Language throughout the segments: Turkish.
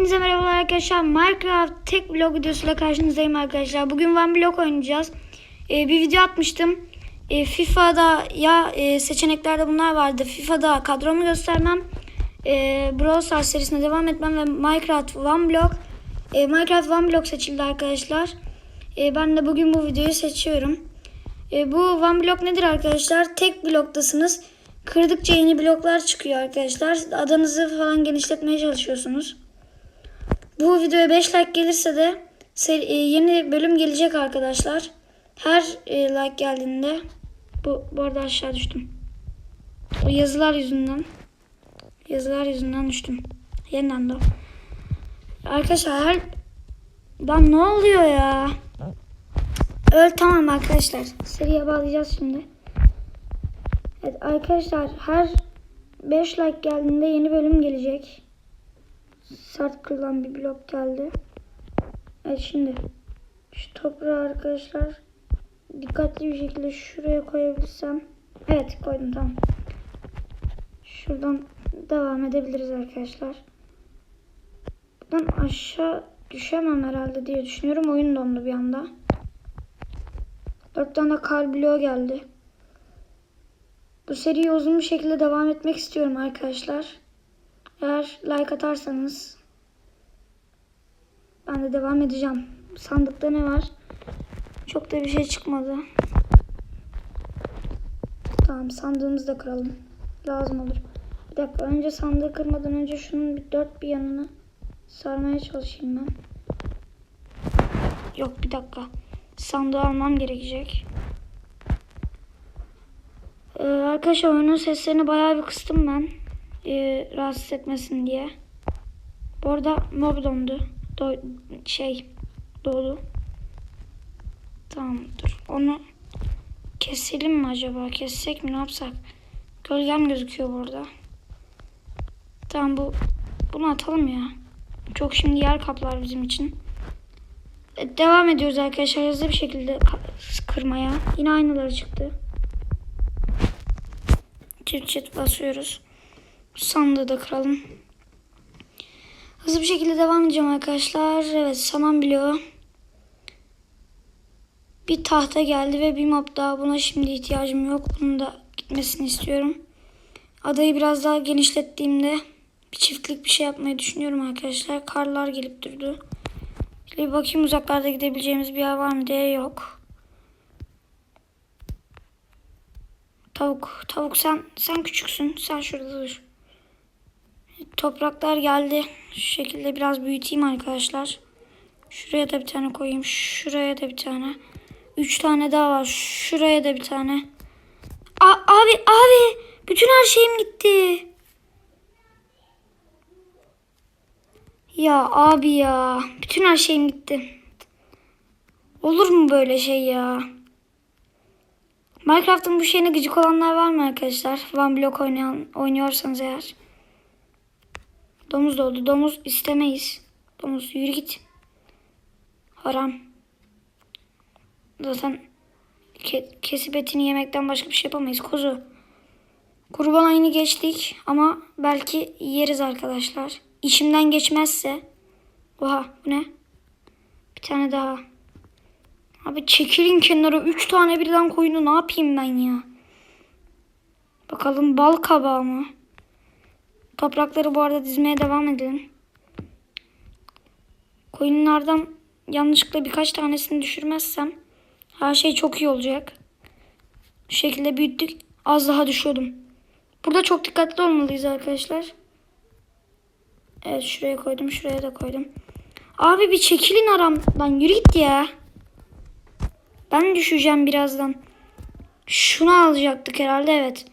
Hepinize merhabalar arkadaşlar. Minecraft tek vlog videosuyla karşınızdayım arkadaşlar. Bugün One Block oynayacağız. Ee, bir video atmıştım. Ee, FIFA'da ya e, seçeneklerde bunlar vardı. FIFA'da kadromu göstermem. E, Brawl Stars serisine devam etmem ve Minecraft One Block. E, Minecraft One Block seçildi arkadaşlar. E, ben de bugün bu videoyu seçiyorum. E, bu One Block nedir arkadaşlar? Tek bloktasınız. Kırdıkça yeni bloklar çıkıyor arkadaşlar. Adanızı falan genişletmeye çalışıyorsunuz. Bu videoya 5 like gelirse de e, yeni bölüm gelecek arkadaşlar. Her e, like geldiğinde bu, bu arada aşağı düştüm. O yazılar yüzünden yazılar yüzünden düştüm. Yeniden de. Arkadaşlar her Lan ne oluyor ya? Öl tamam arkadaşlar. Seriye bağlayacağız şimdi. Evet arkadaşlar her 5 like geldiğinde yeni bölüm gelecek. Sert kırılan bir blok geldi. Evet şimdi şu toprağı arkadaşlar dikkatli bir şekilde şuraya koyabilirsem. Evet koydum tamam. Şuradan devam edebiliriz arkadaşlar. Buradan aşağı düşemem herhalde diye düşünüyorum. Oyun dondu bir anda. Dört tane kar bloğu geldi. Bu seriye uzun bir şekilde devam etmek istiyorum arkadaşlar. Eğer like atarsanız ben de devam edeceğim. Sandıkta ne var? Çok da bir şey çıkmadı. Tamam sandığımızı da kıralım. Lazım olur. Bir dakika önce sandığı kırmadan önce şunun bir dört bir yanını sarmaya çalışayım ben. Yok bir dakika. Sandığı almam gerekecek. Ee, arkadaşlar oyunun seslerini bayağı bir kıstım ben. Ee, rahatsız etmesin diye. Bu arada mob dondu. Do şey doğdu. Tamam dur. Onu keselim mi acaba? Kessek mi ne yapsak? Gölgem gözüküyor burada. Tamam bu bunu atalım ya. Çok şimdi yer kaplar bizim için. E, Devam ediyoruz arkadaşlar hızlı bir şekilde kırmaya. Yine aynıları çıktı. Çift çift basıyoruz. Sandığı da kıralım. Hızlı bir şekilde devam edeceğim arkadaşlar. Evet saman bloğu. Bir tahta geldi ve bir mob daha. Buna şimdi ihtiyacım yok. Bunun da gitmesini istiyorum. Adayı biraz daha genişlettiğimde bir çiftlik bir şey yapmayı düşünüyorum arkadaşlar. Karlar gelip durdu. Bir bakayım uzaklarda gidebileceğimiz bir yer var mı diye yok. Tavuk, tavuk sen sen küçüksün. Sen şurada dur. Topraklar geldi. Şu şekilde biraz büyüteyim arkadaşlar. Şuraya da bir tane koyayım. Şuraya da bir tane. Üç tane daha var. Şuraya da bir tane. A abi abi bütün her şeyim gitti. Ya abi ya. Bütün her şeyim gitti. Olur mu böyle şey ya? Minecraft'ın bu şeyine gıcık olanlar var mı arkadaşlar? One Block oynayan, oynuyorsanız eğer. Domuz doldu. Domuz istemeyiz. Domuz yürü git. Haram. Zaten ke- kesip etini yemekten başka bir şey yapamayız. Kuzu. Kurban ayını geçtik ama belki yeriz arkadaşlar. İşimden geçmezse. Oha bu ne? Bir tane daha. Abi çekilin kenara. Üç tane birden koyunu ne yapayım ben ya? Bakalım bal kabağı mı? Toprakları bu arada dizmeye devam edin. Koyunlardan yanlışlıkla birkaç tanesini düşürmezsem her şey çok iyi olacak. Bu şekilde büyüttük. Az daha düşüyordum. Burada çok dikkatli olmalıyız arkadaşlar. Evet şuraya koydum. Şuraya da koydum. Abi bir çekilin aramdan. Yürü git ya. Ben düşeceğim birazdan. Şunu alacaktık herhalde evet.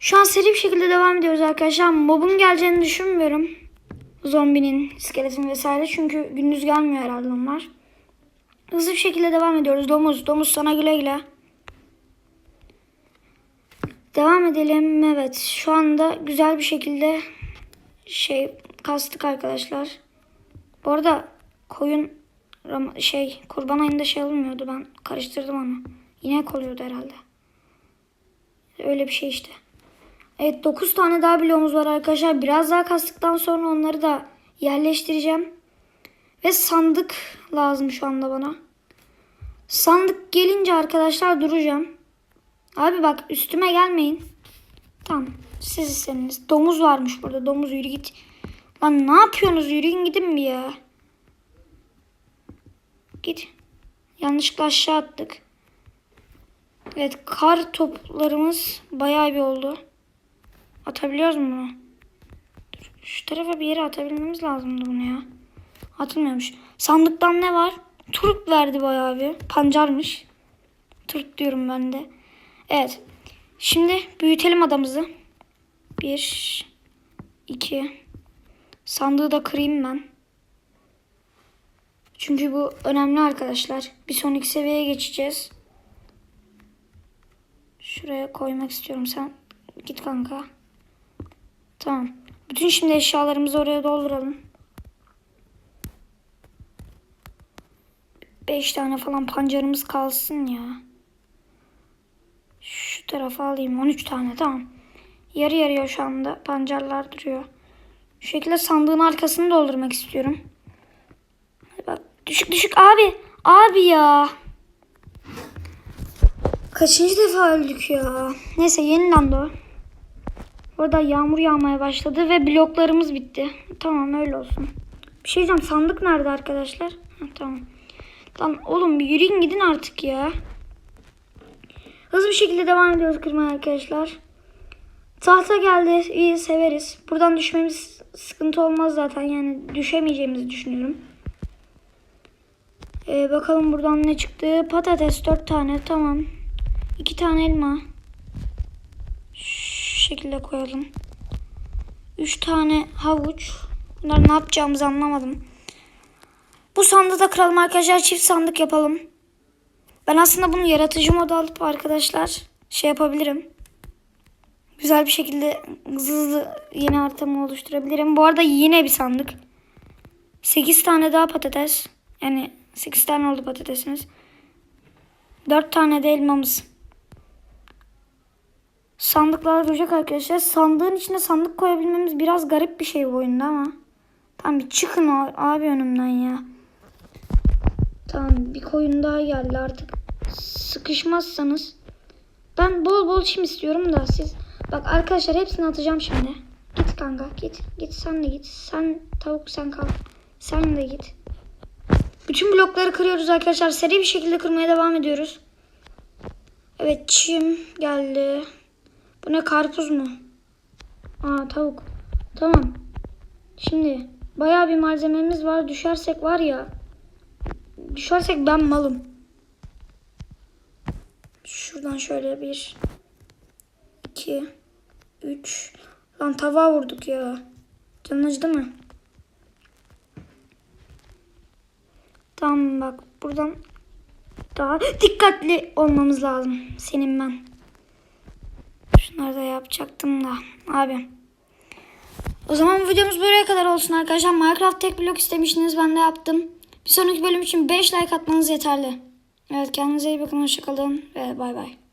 Şu an seri bir şekilde devam ediyoruz arkadaşlar. Mobun geleceğini düşünmüyorum. Zombinin, iskeletin vesaire. Çünkü gündüz gelmiyor herhalde onlar. Hızlı bir şekilde devam ediyoruz. Domuz, domuz sana güle güle. Devam edelim. Evet şu anda güzel bir şekilde şey kastık arkadaşlar. Bu arada koyun şey kurban ayında şey alınmıyordu ben karıştırdım onu. İnek oluyordu herhalde. Öyle bir şey işte. Evet 9 tane daha bloğumuz var arkadaşlar. Biraz daha kastıktan sonra onları da yerleştireceğim. Ve sandık lazım şu anda bana. Sandık gelince arkadaşlar duracağım. Abi bak üstüme gelmeyin. Tamam. Siz istediniz. Domuz varmış burada. Domuz yürü git. Lan ne yapıyorsunuz? Yürüyün gidin bir ya. Git. Yanlışlıkla aşağı attık. Evet kar toplarımız bayağı bir oldu. Atabiliyoruz mu bunu? Dur, şu tarafa bir yere atabilmemiz lazımdı bunu ya. Atılmıyormuş. Sandıktan ne var? Turp verdi bayağı bir. Pancarmış. Turp diyorum ben de. Evet. Şimdi büyütelim adamızı. Bir, iki. Sandığı da kırayım ben. Çünkü bu önemli arkadaşlar. Bir sonraki seviyeye geçeceğiz. Şuraya koymak istiyorum sen. Git kanka. Tamam. Bütün şimdi eşyalarımızı oraya dolduralım. 5 tane falan pancarımız kalsın ya. Şu tarafa alayım 13 tane tamam. Yarı yarıya şu anda pancarlar duruyor. Şu şekilde sandığın arkasını doldurmak istiyorum. Hadi bak düşük düşük abi. Abi ya. Kaçıncı defa öldük ya. Neyse yeniden doğ. Orada yağmur yağmaya başladı ve bloklarımız bitti. Tamam öyle olsun. Bir şey diyeceğim sandık nerede arkadaşlar? Ha, tamam. Lan oğlum yürüyün gidin artık ya. Hızlı bir şekilde devam ediyoruz kırmaya arkadaşlar. Tahta geldi. iyi severiz. Buradan düşmemiz sıkıntı olmaz zaten. Yani düşemeyeceğimizi düşünüyorum. Ee, bakalım buradan ne çıktı. Patates 4 tane. Tamam. 2 tane elma. Şekilde koyalım. 3 tane havuç. Bunlar ne yapacağımızı anlamadım. Bu sandığı da kıralım arkadaşlar. Çift sandık yapalım. Ben aslında bunu yaratıcı moda alıp arkadaşlar şey yapabilirim. Güzel bir şekilde hızlı hızlı yeni haritamı oluşturabilirim. Bu arada yine bir sandık. 8 tane daha patates. Yani 8 tane oldu patatesimiz. 4 tane de elmamız. Sandıklar duracak arkadaşlar. Sandığın içine sandık koyabilmemiz biraz garip bir şey bu oyunda ama. Tamam bir çıkın abi önümden ya. Tamam bir koyun daha geldi artık. Sıkışmazsanız. Ben bol bol çim istiyorum da siz. Bak arkadaşlar hepsini atacağım şimdi. Git kanka git. Git sen de git. Sen tavuk sen kal. Sen de git. Bütün blokları kırıyoruz arkadaşlar. Seri bir şekilde kırmaya devam ediyoruz. Evet çim geldi. Bu ne karpuz mu? Aa tavuk. Tamam. Şimdi bayağı bir malzememiz var. Düşersek var ya. Düşersek ben malım. Şuradan şöyle bir. iki, Üç. Lan tava vurduk ya. Canın acıdı mı? Tamam bak buradan daha dikkatli olmamız lazım. Senin ben. Şunları da yapacaktım da. Abi. O zaman videomuz buraya kadar olsun arkadaşlar. Minecraft tek blok istemiştiniz. Ben de yaptım. Bir sonraki bölüm için 5 like atmanız yeterli. Evet kendinize iyi bakın. Hoşçakalın ve bay bay.